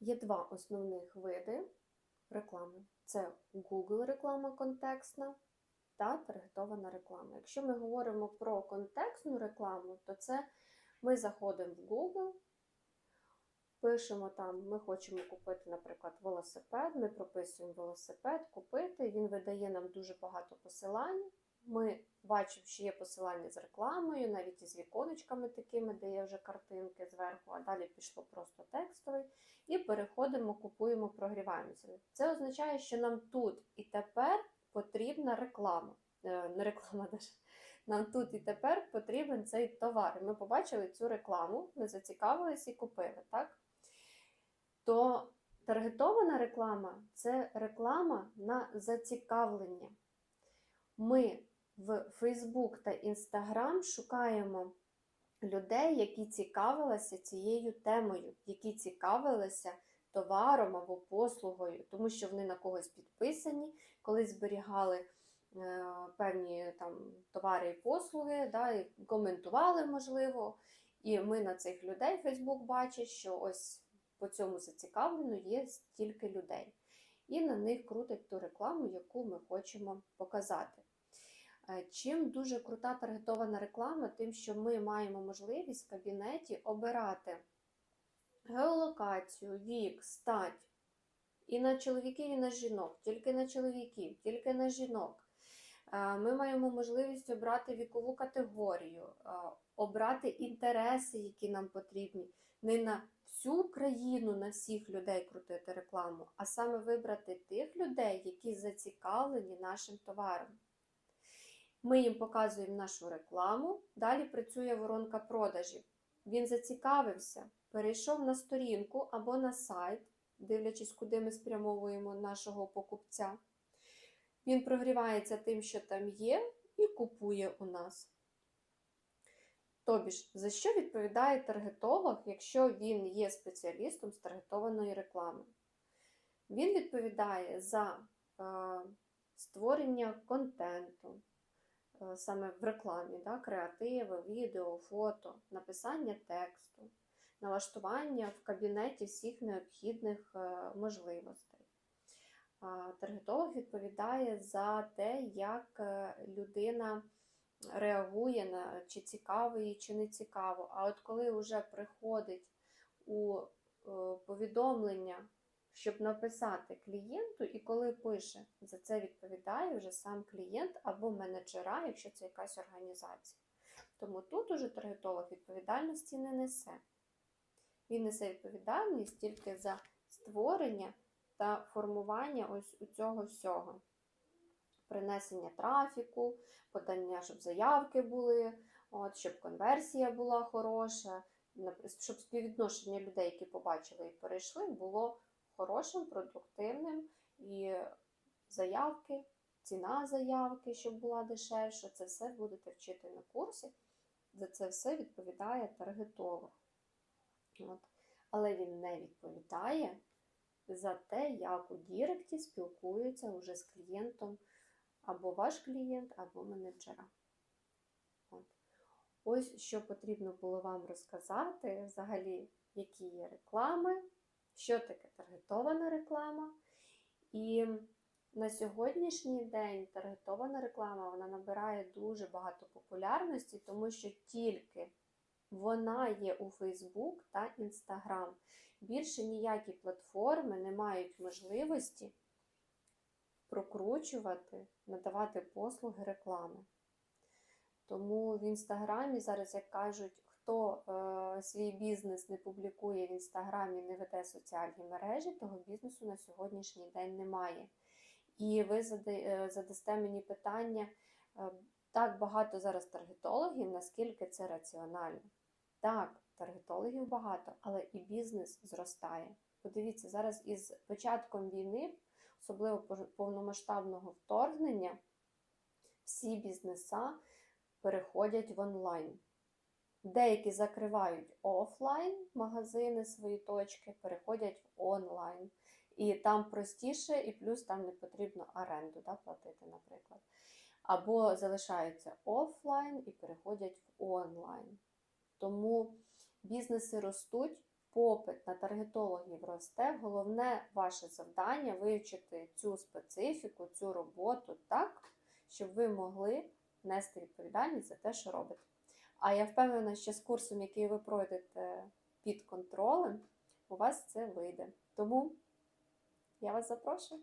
Є два основних види реклами: це Google реклама контекстна та таргетована реклама. Якщо ми говоримо про контекстну рекламу, то це ми заходимо в Google, пишемо там, ми хочемо купити, наприклад, велосипед, ми прописуємо велосипед, купити, він видає нам дуже багато посилань. Ми бачимо, що є посилання з рекламою, навіть із віконечками такими, де є вже картинки зверху, а далі пішло просто текстовий. І переходимо, купуємо, прогріваємося. Це означає, що нам тут і тепер потрібна реклама. Е, Не реклама даже. Нам тут і тепер потрібен цей товар. Ми побачили цю рекламу, ми зацікавились і купили, так? То таргетована реклама це реклама на зацікавлення. Ми в Facebook та Instagram шукаємо людей, які цікавилися цією темою, які цікавилися товаром або послугою, тому що вони на когось підписані, коли зберігали е, певні там товари і послуги, да, і коментували, можливо. І ми на цих людей Facebook бачить, що ось по цьому зацікавлено є стільки людей. І на них крутить ту рекламу, яку ми хочемо показати. Е, Чим дуже крута таргетована реклама, тим, що ми маємо можливість в кабінеті обирати геолокацію, вік, стать. І на чоловіків, і на жінок, тільки на чоловіків, тільки на жінок. Е, Ми маємо можливість обрати вікову категорію, е, обрати інтереси, які нам потрібні. Не на всю країну, на всіх людей крутити рекламу, а саме вибрати тих людей, які зацікавлені нашим товаром. Ми їм показуємо нашу рекламу, далі працює воронка продажів. Він зацікавився, перейшов на сторінку або на сайт, дивлячись, куди ми спрямовуємо нашого покупця. Він прогрівається тим, що там є, і купує у нас. Тобі ж, за що відповідає таргетолог, якщо він є спеціалістом з таргетованої реклами? Він відповідає за е, створення контенту, саме в рекламі, да, креативи, відео, фото, написання тексту, налаштування в кабінеті всіх необхідних е, можливостей. Таргетолог відповідає за те, як е, людина реагує на чи цікаво їй, чи не цікаво. А от коли вже приходить у е, повідомлення, щоб написати клієнту, і коли пише, за це відповідає вже сам клієнт або менеджера, якщо це якась організація. Тому тут уже таргетолог відповідальності не несе. Він несе відповідальність тільки за створення та формування ось у цього всього. Принесення трафіку, подання, щоб заявки були, от, щоб конверсія була хороша, щоб співвідношення людей, які побачили і перейшли, було хорошим, продуктивним, і заявки, ціна заявки, щоб була дешевша. Це все будете вчити на курсі. За це все відповідає таргетолог. От. Але він не відповідає за те, як у Діректі спілкується вже з клієнтом або ваш клієнт, або менеджера. От. Ось що потрібно було вам розказати, взагалі, які є реклами, що таке таргетована реклама. І на сьогоднішній день таргетована реклама вона набирає дуже багато популярності, тому що тільки вона є у Facebook та Instagram. Більше ніякі платформи не мають можливості прокручувати, надавати послуги реклами. Тому в інстаграмі зараз, як кажуть, хто е, свій бізнес не публікує в інстаграмі, не веде соціальні мережі, того бізнесу на сьогоднішній день немає. І ви е, задасте мені питання, е, так багато зараз таргетологів, наскільки це раціонально? Так, таргетологів багато, але і бізнес зростає. Подивіться, зараз із початком війни, особливо повномасштабного вторгнення, всі бізнеса переходять в онлайн. Деякі закривають офлайн магазини, свої точки, переходять в онлайн. І там простіше, і плюс там не потрібно оренду да, платити, наприклад. Або залишаються офлайн і переходять в онлайн. Тому бізнеси ростуть, попит на таргетологів росте, головне ваше завдання вивчити цю специфіку, цю роботу так, щоб ви могли нести відповідальність за те, що робите. А я впевнена, що з курсом, який ви пройдете під контролем, у вас це вийде. Тому я вас запрошую.